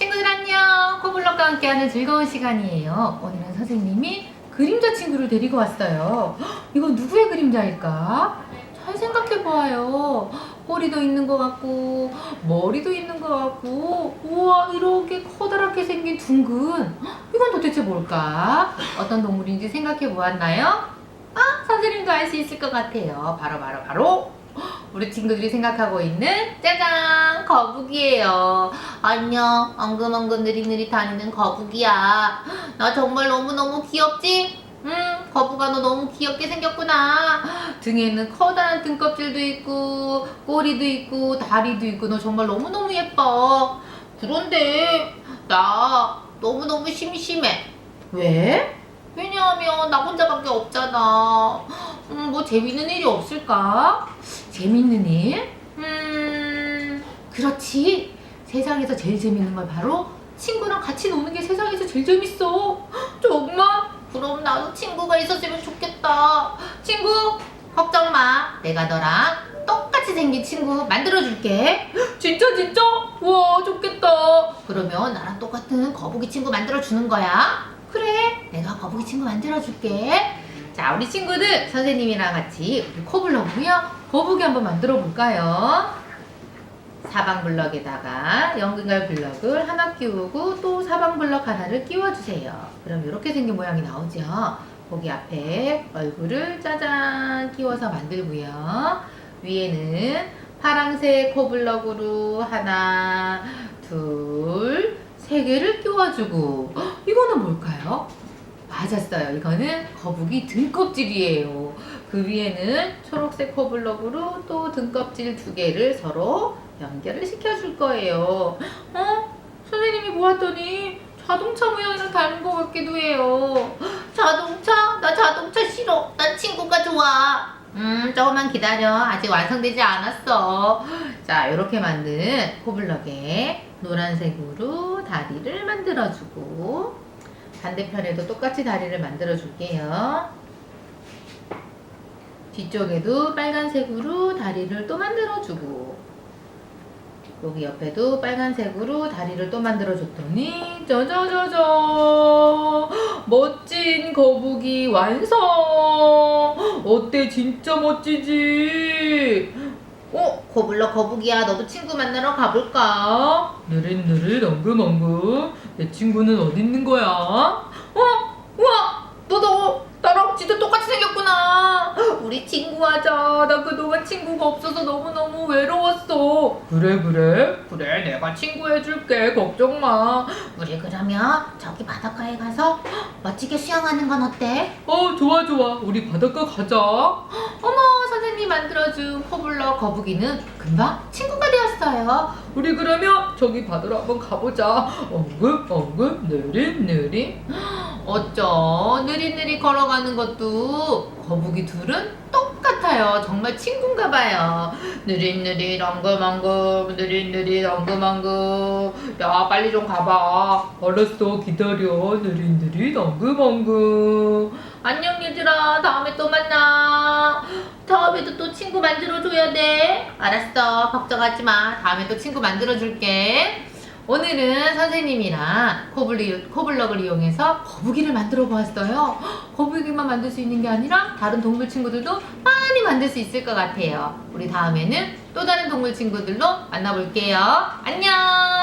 친구들 안녕! 코블럭과 함께하는 즐거운 시간이에요. 오늘은 선생님이 그림자 친구를 데리고 왔어요. 헉, 이건 누구의 그림자일까? 잘 생각해 보아요. 꼬리도 있는 것 같고, 머리도 있는 것 같고, 우와, 이렇게 커다랗게 생긴 둥근. 헉, 이건 도대체 뭘까? 어떤 동물인지 생각해 보았나요? 아, 선생님도 알 수 있을 것 같아요. 바로, 바로, 바로. 우리 친구들이 생각하고 있는 짜잔 거북이에요. 안녕 엉금엉금 느릿느릿 다니는 거북이야. 나 정말 너무너무 귀엽지? 응 거북아 너 너무 귀엽게 생겼구나. 등에는 커다란 등껍질도 있고 꼬리도 있고 다리도 있고 너 정말 너무너무 예뻐. 그런데 나 너무너무 심심해. 왜? 왜냐하면 나 혼자밖에 없잖아. 음, 뭐 재밌는 일이 없을까? 재밌는 일? 음, 그렇지. 세상에서 제일 재밌는 건 바로 친구랑 같이 노는 게 세상에서 제일 재밌어. 헉, 정말? 그럼 나도 친구가 있었으면 좋겠다. 친구, 걱정 마. 내가 너랑 똑같이 생긴 친구 만들어줄게. 헉, 진짜, 진짜? 우와, 좋겠다. 그러면 나랑 똑같은 거북이 친구 만들어주는 거야. 그래, 내가 거북이 친구 만들어줄게. 자, 우리 친구들 선생님이랑 같이 우리 코블럭이요. 거북이 한번 만들어 볼까요? 사방 블럭에다가 연근갈 블럭을 하나 끼우고 또 사방 블럭 하나를 끼워주세요. 그럼 이렇게 생긴 모양이 나오죠. 거기 앞에 얼굴을 짜잔 끼워서 만들고요. 위에는 파랑색 코블럭으로 하나, 둘, 세 개를 끼워주고 헉, 이거는 뭘까요? 맞았어요. 이거는 거북이 등껍질이에요. 그 위에는 초록색 코블럭으로 또 등껍질 두 개를 서로 연결을 시켜줄 거예요. 어? 선생님이 보았더니 자동차 모양이랑 닮은 것 같기도 해요. 자동차? 나 자동차 싫어. 난 친구가 좋아. 음, 조금만 기다려. 아직 완성되지 않았어. 자, 이렇게 만든 코블럭에 노란색으로 다리를 만들어주고 반대편에도 똑같이 다리를 만들어 줄게요. 뒤쪽에도 빨간색으로 다리를 또 만들어 주고 여기 옆에도 빨간색으로 다리를 또 만들어 줬더니 짜자자자 멋진 거북이 완성! 어때? 진짜 멋지지 어? 거불러 거북이야. 너도 친구 만나러 가볼까? 느릿느릿 엉금엉금. 내 친구는 어디 있는 거야? 어? 우와! 너도 나랑 진짜 똑같이 생겼구나. 우리 친구하자. 나 그동안 친구가 없어서 너무너무 외로웠어. 그래 그래? 그래 내가 친구 해줄게. 걱정 마. 우리 그러면 저기 바닷가에 가서 멋지게 수영하는 건 어때? 어 좋아 좋아. 우리 바닷가 가자. 어머 선생님 만들어준 코블럭 거북이는 금방 친구가 되었어요 우리 그러면 저기 바다로 한번 가보자 엉금 엉금 느릿 느릿 어쩌 느릿느릿 걸어가는 것도 거북이 둘은 똑같아요. 정말 친구인가 봐요. 느릿느릿 엉금엉금 느릿느릿 엉금엉금 야 빨리 좀 가봐. 알았어 기다려 느릿느릿 엉금엉금 안녕 얘들아 다음에 또 만나. 친구 만들어줘야 돼. 알았어 걱정하지 마. 다음에 또 친구 만들어줄게. 오늘은 선생님이랑 코블리, 코블럭을 이용해서 거북이를 만들어 보았어요. 헉, 거북이만 만들 수 있는 게 아니라 다른 동물 친구들도 많이 만들 수 있을 것 같아요. 우리 다음에는 또 다른 동물 친구들로 만나볼게요. 안녕!